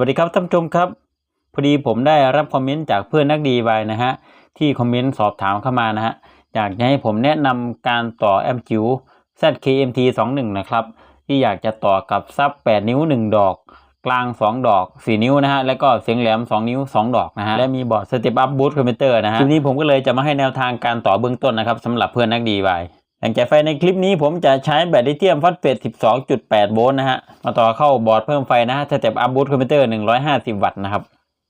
วัสดีครับท่านผู้ชมครับ พอดีผมได้รับคอมเมนต์จากเพื่อนนักดีไว้นะฮะที่คอมเมนต์สอบถามเข้ามานะฮะอยากจะให้ผมแนะนำการต่อแอมจิว ZKMT 21นะครับที่อยากจะต่อกับซับ 8 นิ้ว 1 ดอก กลาง 2 ดอก 4 นิ้วนะฮะแล้วก็เสียงแหลม 2 นิ้ว 2 ดอกนะฮะและมีบอร์ด Step Up Boost Converter นะฮะทีนี้ผมก็เลยจะมาให้แนวทางการต่อเบื้องต้นนะครับสำหรับเพื่อนนักดีไว้ หลังจากไฟในคลิปนี้ผมจะใช้แบตลิเธียมฟอสเฟต 12.8 โวลต์นะฮะ มาต่อเข้าบอร์ดเพิ่มไฟนะฮะสเต็ปอัพบูตคอมพิวเตอร์ 150 วัตต์นะครับ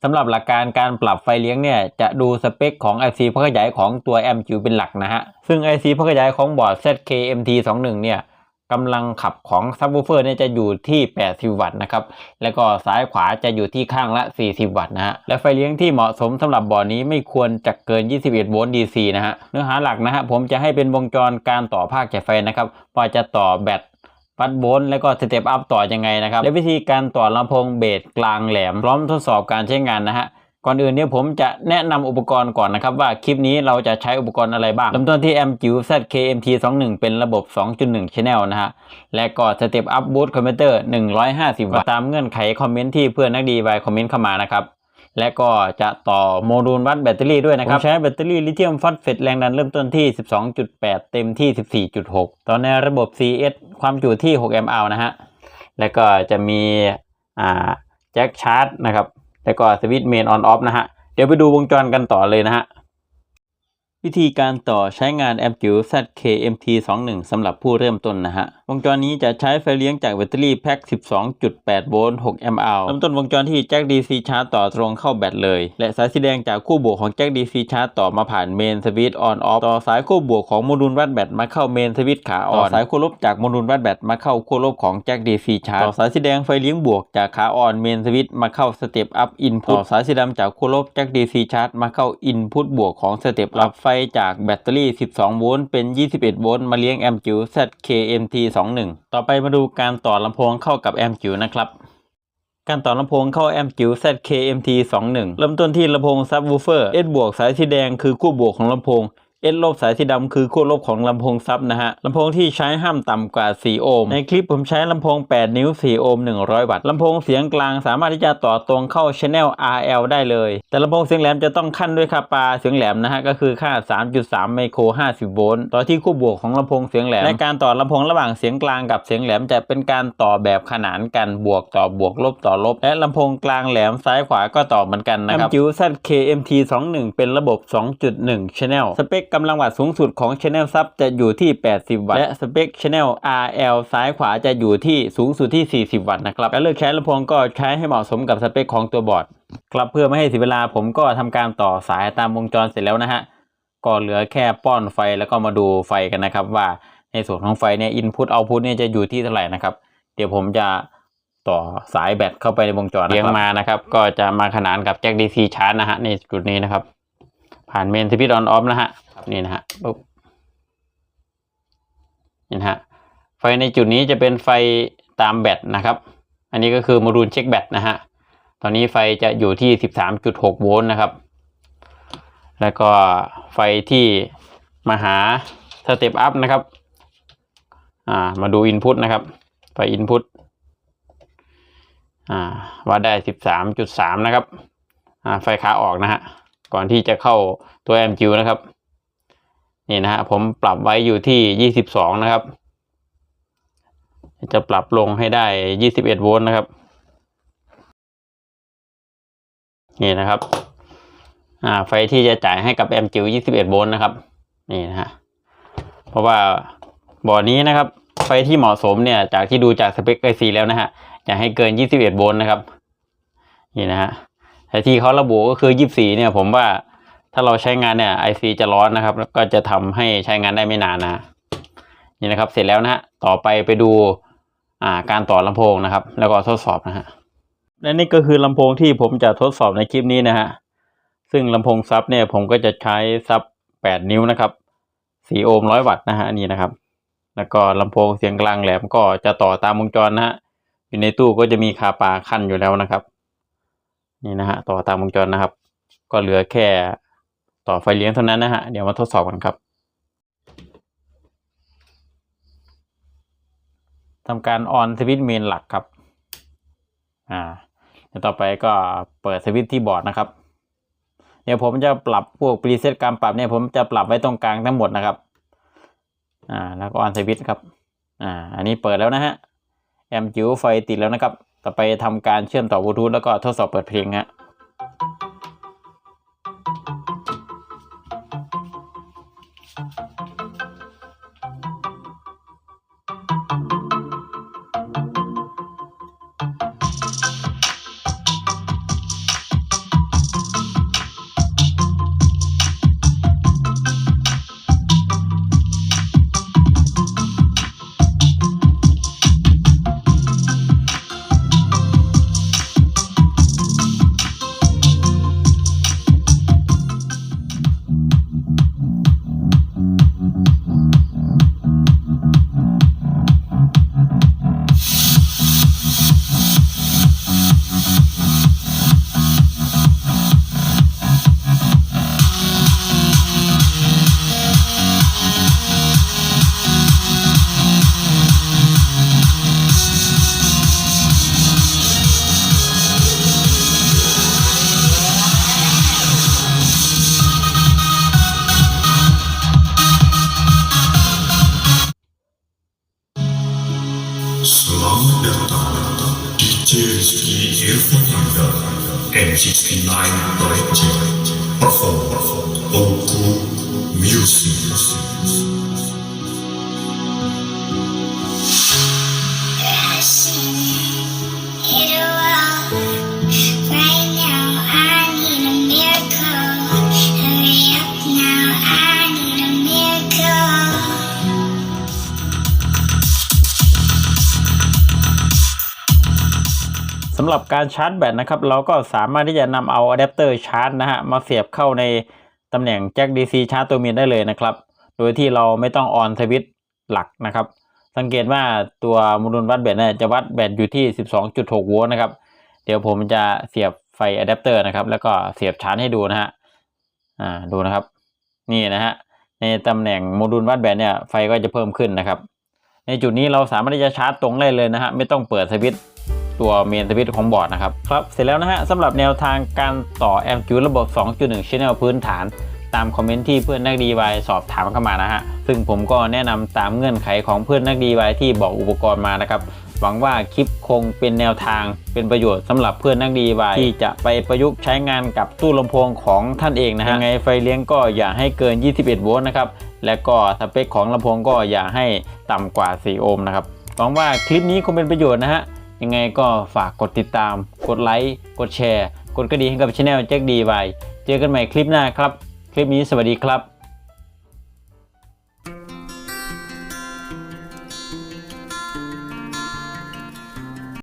สำหรับหลักการการปรับไฟเลี้ยงเนี่ยจะดูสเปคของ IC พักขยายของตัว MQ เป็นหลักนะฮะ ซึ่ง IC พักขยายของบอร์ด ZKMT21 เนี่ย กำลังขับของซับวูเฟอร์เนี่ยจะอยู่ที่ 80 วัตต์นะครับ แล้วก็ซ้ายขวาจะอยู่ที่ข้างละ 40 วัตต์นะฮะ และไฟเลี้ยงที่เหมาะสมสำหรับบ่อนี้ไม่ควรจะเกิน 21 โวลต์ DC นะฮะ เนื้อหาหลักนะฮะผมจะให้เป็นวงจรการต่อภาคจ่ายไฟนะครับ ว่าจะต่อแบตวัดโวลต์แล้วก็สเต็ปอัพต่อยังไงนะครับ และวิธีการต่อลำโพงเบสกลางแหลมพร้อมทดสอบการใช้งานนะฮะ ก่อนอื่นเนี่ยผมจะแนะนำอุปกรณ์ก่อนนะครับ ว่าคลิปนี้เราจะใช้อุปกรณ์อะไรบ้างเริ่มต้นที่ M จิ๋ว ZKMT21 เป็นระบบ 2.1 Channel นะฮะ และก็ Step Up Boost Converter 150 วัตต์ตามเงื่อนไขคอมเมนต์ที่เพื่อนนักดีไวคอมเมนต์เข้ามานะครับและก็จะต่อโมดูลวัดแบตเตอรี่ด้วยนะครับผมใช้แบตเตอรี่ลิเธียมฟอสเฟตแรงดันเริ่มต้นที่ 12.8 เต็มที่ 14.6ต่อในระบบ CS ความจุที่ 6 mAh นะฮะ แล้วก็จะมีอ่าแจ็คชาร์จนะครับ แล้วก็สวิตช์เมนออนออฟนะฮะ เดี๋ยวไปดูวงจรกันต่อเลยนะฮะ วิธีการต่อใช้งานแอมจิ๋ว ZKMT21 สำหรับผู้เริ่มต้นนะฮะ วงจรนี้จะใช้ไฟเลี้ยงจากแบตเตอรี่แพ็ค 12.8 โวลต์6 mAh เริ่มต้นวงจรที่แจ็ค DC ชาร์จต่อตรงเข้าแบตเลย และสายสีแดงจากคู่บวกของแจ็ค DC ชาร์จต่อมาผ่านเมนสวิตช์ออนออฟต่อสายคู่บวกของโมดูลวัดแบตมาเข้าเมนสวิตช์ขาอ่อนต่อสายคู่ลบจากโมดูลวัดแบตมาเข้าคู่ลบของแจ็ค DC ชาร์จต่อสายสีแดงไฟเลี้ยงบวกจากขาอ่อนเมนสวิตช์มาเข้าสเต็ปอัพอินพุตต่อสายสีดำจากคู่ลบแจ็ค DC ชาร์จมาเข้าอินพุตบวกของสเต็ปรับไฟจากแบตเตอรี่ 12 โวลต์เป็น 21 โวลต์มาเลี้ยงแอมจิ๋ว ZKMT21 ต่อไปมาดูการต่อลำโพงเข้ากับแอมจิ๋วนะครับ การต่อลำโพงเข้าแอมป์จิ๋ว ZKMT21 เริ่มต้นที่ลำโพงซับวูเฟอร์ S บวกสายสีแดงคือคู่บวกของลำโพง S ลบสายสีดำคือคู่ลบของลำโพงซับนะฮะลำโพงที่ใช้ห้ามต่ำกว่า 4 โอห์ม ในคลิปผมใช้ลำโพง 8 นิ้ว 4 โอห์ม 100 วัตต์ลำโพงเสียงกลางสามารถที่จะต่อตรงเข้า Channel RL ได้เลย แต่ลำโพงเสียงแหลมจะต้องขั้นด้วยค่าปาเสียงแหลมนะฮะ ก็คือค่า 3.3 ไมโคร 50 โวลต์ ต่อที่คู่บวกของลำโพงเสียงแหลม ในการต่อลำโพงระหว่างเสียงกลางกับเสียงแหลมจะเป็นการต่อแบบขนานกันบวกต่อบวกลบต่อลบ และลำโพงกลางแหลมซ้ายขวาก็ต่อเหมือนกันนะครับจิ๋ว ZKMT21 เป็นระบบ 2.1 Channel สเปคกำลังวัตต์สูงสุดของ Channel Sub จะอยู่ที่ 80 วัตต์และสเปค Channel RL ซ้ายขวาจะอยู่ที่สูงสุดที่ 40 วัตต์นะครับการเลือกใช้ลำโพงก็ใช้ให้เหมาะสมกับสเปคของตัวบอร์ดครับเพื่อไม่ให้เสียเวลาผมก็ทำการต่อสายตามวงจรเสร็จแล้วนะฮะก็เหลือแค่ป้อนไฟแล้วก็มาดูไฟกันนะครับ ว่าในส่วนของไฟเนี่ยอินพุตเอาพุตเนี่ยจะอยู่ที่เท่าไหร่นะครับ เดี๋ยวผมจะต่อสายแบตเข้าไปในวงจรเลี้ยงมานะครับ ก็จะมาขนานกับแจ็ค DC ชาร์จนะฮะในจุดนี้นะครับ ผ่านเมนสวิตช์ออนออฟนะฮะนี่นะฮะปุ๊บนี่นะฮะไฟในจุดนี้จะเป็นไฟตามแบตนะครับ อันนี้ก็คือโมดูลเช็คแบตนะฮะตอนนี้ไฟจะอยู่ที่ 13.6 โวลต์นะครับ แล้วก็ไฟที่มาหาสเต็ปอัพนะครับอ่ามาดูอินพุตนะครับ ไฟอินพุตอ่าวัดได้ 13.3 นะครับอ่าไฟขาออกนะฮะ ก่อนที่จะเข้าตัวแอมจิวนะครับ นี่นะฮะผมปรับไว้อยู่ที่ 22 นะครับ จะปรับลงให้ได้ 21 โวลต์นะครับ นี่นะครับอ่าไฟที่จะจ่ายให้กับแอมจิว21 โวลต์นะครับ นี่นะฮะเพราะว่าบ่อนี้นะครับ ไฟที่เหมาะสมเนี่ยจากที่ดูจากสเปคไอซีแล้วนะฮะจะให้เกิน 21 โวลต์นะครับ นี่นะฮะ แต่ที่เขาระบุก็คือ 24 เนี่ย ผมว่าถ้าเราใช้งานเนี่ยไอซีจะร้อนนะครับ แล้วก็จะทำให้ใช้งานได้ไม่นานนะนี่นะครับ เสร็จแล้วนะฮะต่อไปไปดูอ่าการต่อลำโพงนะครับ แล้วก็ทดสอบนะฮะและนี่ก็คือลำโพงที่ผมจะทดสอบในคลิปนี้นะฮะซึ่งลำโพงซับเนี่ยผมก็จะใช้ซับ 8 นิ้วนะครับ 4 โอห์ม 100 วัตต์นะฮะนี่นะครับ แล้วก็ลำโพงเสียงกลางแหลมก็จะต่อตามวงจรนะฮะอยู่ในตู้ก็จะมีคาปาขั้นอยู่แล้วนะครับ นี่นะฮะต่อตามวงจรนะครับ ก็เหลือแค่ต่อไฟเลี้ยงเท่านั้นนะฮะเดี๋ยวมาทดสอบกันครับทำการออนสวิตช์เมนหลักครับ อ่าเดี๋ยวต่อไปก็เปิดสวิตช์ที่บอร์ดนะครับ เดี๋ยวผมจะปรับพวกปรีเซตการปรับเนี่ยผมจะปรับไว้ตรงกลางทั้งหมดนะครับ อ่า แล้วก็ออนสวิตช์ครับ อ่า อันนี้เปิดแล้วนะฮะ แอมจิ๋วไฟติดแล้วนะครับ ต่อไปทำการเชื่อมต่อบลูทูธแล้วก็ทดสอบเปิดเพลงฮะ GHD 041 M69 Deutsche perform Oku Music. สำหรับการชาร์จแบตนะครับ เราก็สามารถที่จะนำเอาอะแดปเตอร์ชาร์จนะฮะมาเสียบเข้าในตำแหน่งแจ็ค DC ชาร์จตัวเมียได้เลยนะครับ โดยที่เราไม่ต้องออนสวิตช์หลักนะครับ สังเกตว่าตัวโมดูลวัดแบตเนี่ยจะวัดแบตอยู่ที่ 12.6 โวลต์นะครับ เดี๋ยวผมจะเสียบไฟอะแดปเตอร์นะครับ แล้วก็เสียบชาร์จให้ดูนะฮะ อ่า ดูนะครับ นี่นะฮะ ในตำแหน่งโมดูลวัดแบตเนี่ย ไฟก็จะเพิ่มขึ้นนะครับ ในจุดนี้เราสามารถที่จะชาร์จตรงได้เลยนะฮะ ไม่ต้องเปิดสวิตช์ ตัวเมนสวิตของบอร์ดนะครับครับ เสร็จแล้วนะฮะสำหรับแนวทางการต่อแอมจูระบบ 2.1 Channel พื้นฐาน ตามคอมเมนต์ที่เพื่อนนักดีวายสอบถามเข้ามานะฮะซึ่งผมก็แนะนำตามเงื่อนไขของเพื่อนนักดีวายที่บอกอุปกรณ์มานะครับหวังว่าคลิปคงเป็นแนวทางเป็นประโยชน์สำหรับเพื่อนนักดีวายที่จะไปประยุกต์ใช้งานกับตู้ลำโพงของท่านเองนะฮะยังไงไฟเลี้ยงก็อย่าให้เกิน 21 โวลต์นะครับและก็สเปคของลำโพงก็อย่าให้ต่ำกว่า 4 โอห์มนะครับหวังว่าคลิปนี้คงเป็นประโยชน์นะฮะ ยังไงก็ฝากกดติดตาม กดไลค์ กดแชร์ กดกระดิ่งให้กับช anel แจ็คดีไวเจอกันใหม่คลิปหน้าครับ คลิปนี้สวัสดีครับ